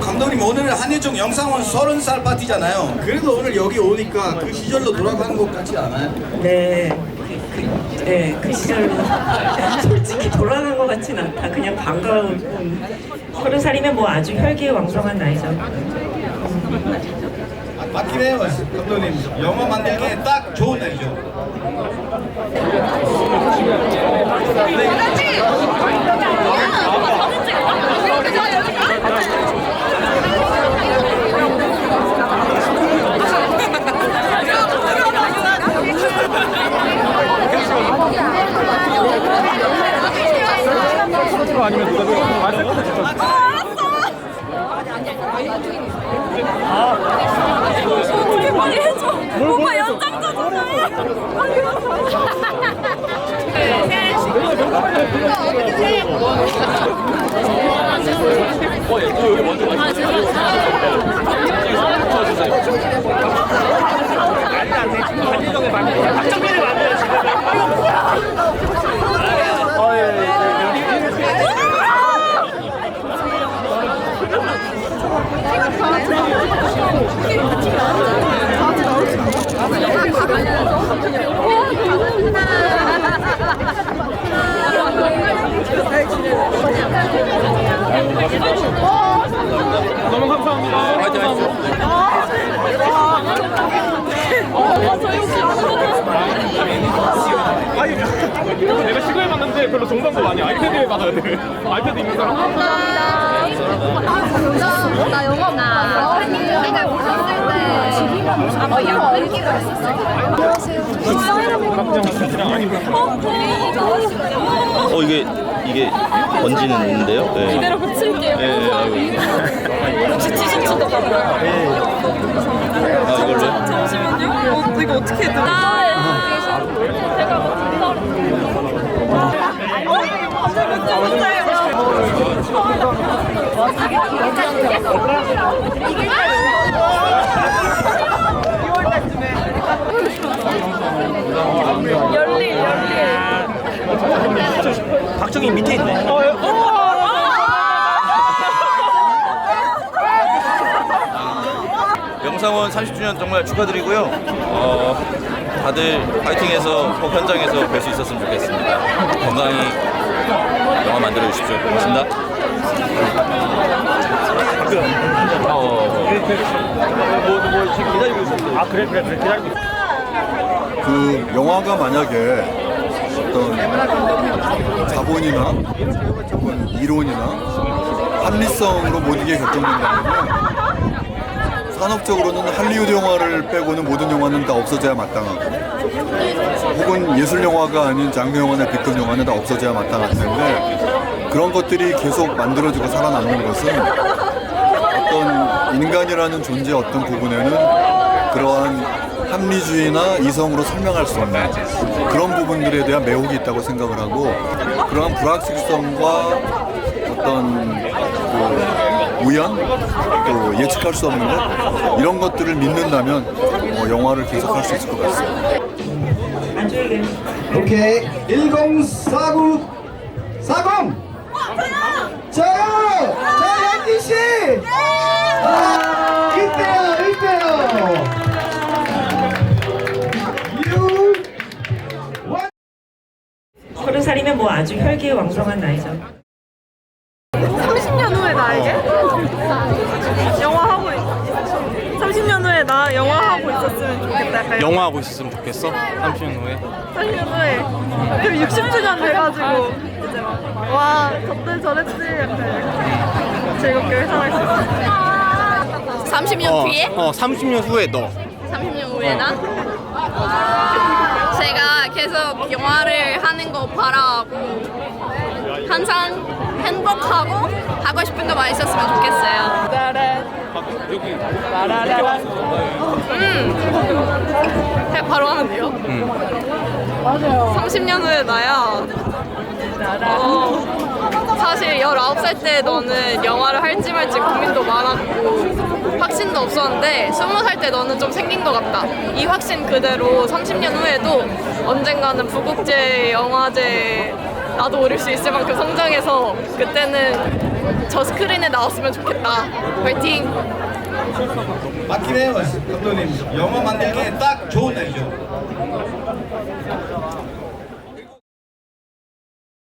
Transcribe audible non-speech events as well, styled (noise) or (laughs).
감독님 오늘 한예종 영상은 서른 살 파티잖아요. 그래도 오늘 여기 오니까 그 시절로 돌아가는 것 같지 않아요? 네. 그, 네, 그 시절로 (laughs) 솔직히 돌아간 것 같진 않다. 그냥 반가운 서른 살이면 뭐 아주 혈기 왕성한 나이죠. 아, 맞긴 해요, 감독님. 영화 만들기에 딱 좋은 나이죠. 네. 어떻게 빨리 해줘. 오빠 연장자잖아. 아니 내가 시간에 봤는데 별로 방법 아니야. 아이패드에 받아야 돼. 아이패드 있는 사람 나못 봤어. 내가 웃었을 때 아마 양들기가 있었어. 어 이게 이게 번지는 있는데요? 네. 이대로 붙일게요. 예, 예, 아이고. 혹시 티셔츠도 가져요? 아 이걸로요? 잠시만요. 어, 이거 어떻게 해야 돼? 제가 열릴 열릴 박정희 밑에 있네. 영상원 30주년 정말 축하드리고요. 어, 다들 파이팅해서 꼭 현장에서 뵐 수 있었으면 좋겠습니다. 건강히 영화 만들어 주십시오. 고맙습니다. 아, 그래, 그래, 그래. 기다리고. 그 영화가 만약에 어떤 자본이나 이론이나 합리성으로 모든 게 결정된다면 산업적으로는 할리우드 영화를 빼고는 모든 영화는 다 없어져야 마땅하고 혹은 예술 영화가 아닌 장르 영화나 비급 영화는 다 없어져야 마땅할 텐데 그런 것들이 계속 만들어지고 살아남는 것은 어떤 인간이라는 존재 어떤 부분에는 그러한 합리주의나 이성으로 설명할 수 없는 그런 부분들에 대한 매혹이 있다고 생각을 하고 그러한 불확실성과 어떤 그 우연 또 예측할 수 없는 것 이런 것들을 믿는다면 어, 영화를 계속할 수 있을 것 같습니다. 오케이. 1049 40. 저요! 저 연기 씨! 아, 이때요, 이때요! 유, 원. 서른 살이면 뭐 아주 혈기왕성한 나이죠. 30년 후에 나에게 영화 하고 있 30년 후에 나 영화 하고 있었으면 좋겠다. 약간 영화 하고 있었으면 좋겠어 30년 후에 30년 후에 그리고 60주년 돼가지고 이제 막, 와 저때 저랬지 약간 즐겁게 회상할 수 있어. 30년 뒤에? 어 30년 후에 너 30년 후에 나? 제가 계속 영화를 하는 거 바라고 항상 행복하고 하고 싶은 거 많이 있었으면 좋겠어요. 여기 음. 그냥 바로 하면 돼요? 맞아요. 30년 후에 나야. 어, 사실 19살 때 너는 영화를 할지 말지 고민도 많았고 확신도 없었는데 20살 때 너는 좀 생긴 것 같다. 이 확신 그대로 30년 후에도 언젠가는 부국제 영화제 나도 오를 수 있을 만큼 성장해서 그때는 저 스크린에 나왔으면 좋겠다. 화이팅! 맞긴 해요 감독님 영화 만들기에 딱 좋은 날이죠